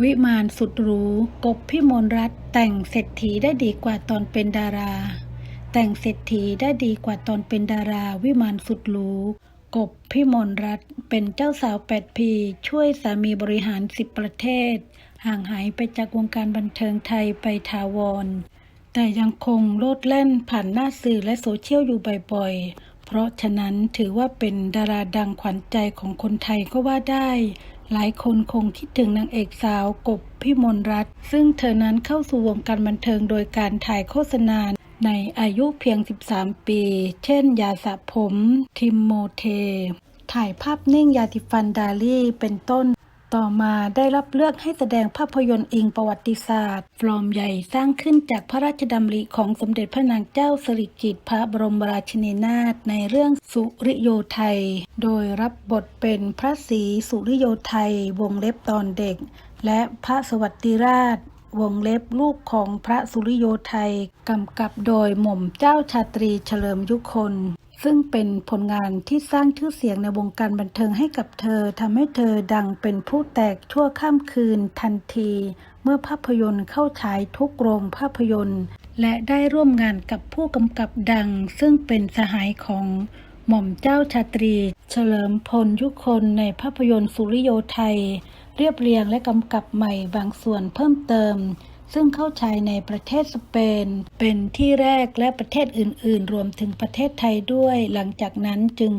วิมานสุดหรู กบพิมลรัตน์แต่งเศรษฐีได้ดีกว่าตอนเป็นดารา แต่งเศรษฐีได้ดีกว่าตอนเป็นดารา วิมานสุดหรู กบพิมลรัตน์เป็นเจ้าสาวแปดพีช่วยสามีบริหารสิบประเทศ ห่างหายไปจากวงการบันเทิงไทยไปทาวร แต่ยังคงโลดแล่นผ่านหน้าสื่อและโซเชียลอยู่บ่อยๆ เพราะฉะนั้นถือว่าเป็นดาราดังขวัญใจของคนไทยก็ว่าได้ หลายคนคงคิดถึงนางเอกสาวกบพิมลรัตน์ซึ่งเธอนั้นเข้าสู่วงการบันเทิงโดยการถ่ายโฆษณาในอายุเพียง 13 ปี เช่น ยาสระผม ทิมโมเท ถ่ายภาพนิ่งยาติฟันดาลี่เป็นต้น ต่อมาได้รับเลือกให้แสดงภาพยนตร์อิงประวัติศาสตร์ ฟลอมใหญ่สร้างขึ้นจากพระราชดำริของสมเด็จพระนางเจ้าสิริกิติ์พระบรมราชินีนาถในเรื่องสุริโยไทย โดยรับบทเป็นพระศรีสุริโยไทยวงเล็บตอนเด็ก และพระสวัสดิราชวงเล็บลูกของพระสุริโยไทย กำกับโดยหม่อมเจ้าชาตรีเฉลิมยุคน ซึ่งเป็นผลงานที่สร้างชื่อเสียงในวงการบันเทิงให้กับเธอทำให้เธอดังเป็นผู้แตกชั่วข้ามคืนทันที เมื่อภาพยนตร์เข้าฉายทุกโรงภาพยนตร์ และได้ร่วมงานกับผู้กำกับดัง ซึ่งเป็นสหายของหม่อมเจ้าชาตรี เฉลิมพลยุคนในภาพยนตร์สุริโยไทย เรียบเรียงและกำกับใหม่บางส่วนเพิ่มเติม ซึ่งเข้าฉายในประเทศสเปน เป็นที่แรกและประเทศอื่น ๆ รวมถึงประเทศไทยด้วย หลังจากนั้นจึง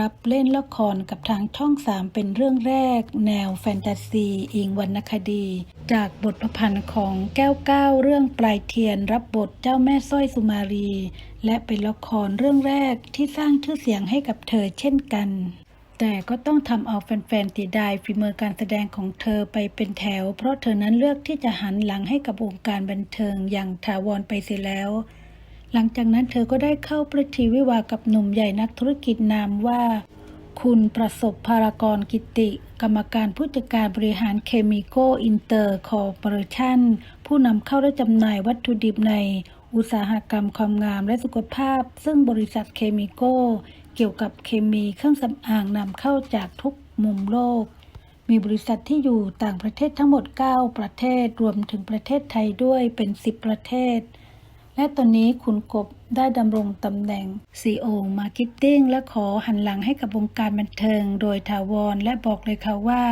รับเล่นละครกับทางช่องสามเป็นเรื่องแรก แนวแฟนตาซี อิงวรรณคดี จากบทประพันธ์ของแก้วเก้าเรื่องปลายเทียน รับบทเจ้าแม่สร้อยสุมารี และเป็นละครเรื่องแรกที่สร้างชื่อเสียงให้กับเธอเช่นกัน แต่ก็ต้องทำเอาแฟนๆติดได้ฝีมือการแสดงของเธอไปเป็นแถว เพราะเธอนั้นเลือกที่จะหันหลังให้กับวงการบันเทิงอย่างถาวรไปเสียแล้ว หลังจากนั้นเธอก็ได้เข้าประทีวิวากับหนุ่มใหญ่นักธุรกิจนามว่า คุณประสบภารกรกิติ กรรมการผู้จัดการบริหารเคมีโกอินเตอร์คอร์ปอเรชั่นผู้นำเข้าและจำหน่ายวัตถุดิบในอุตสาหกรรมความงามและสุขภาพ ซึ่งบริษัทเคมีโก เกี่ยวกับเคมีเครื่องสำอางนำเข้าจากทุกมุมโลก มีบริษัทที่อยู่ต่างประเทศทั้งหมด 9 ประเทศ รวมถึงประเทศไทยด้วยเป็น 10 ประเทศ และตอนนี้คุณกบได้ดำรงตำแหน่ง CEO Marketing และขอหันหลังให้กับวงการบันเทิง โดยถาวรและบอกเลยค่ะว่า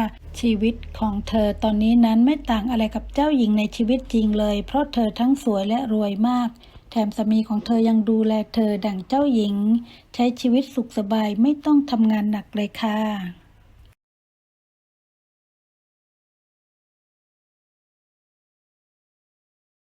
ชีวิตของเธอตอนนี้นั้นไม่ต่างอะไรกับเจ้าหญิงในชีวิตจริงเลย เพราะเธอทั้งสวยและรวยมาก แถมสามีของเธอยังดูแลเธอดั่งเจ้าหญิง ใช้ชีวิตสุขสบายไม่ต้องทำงานหนักเลยค่ะ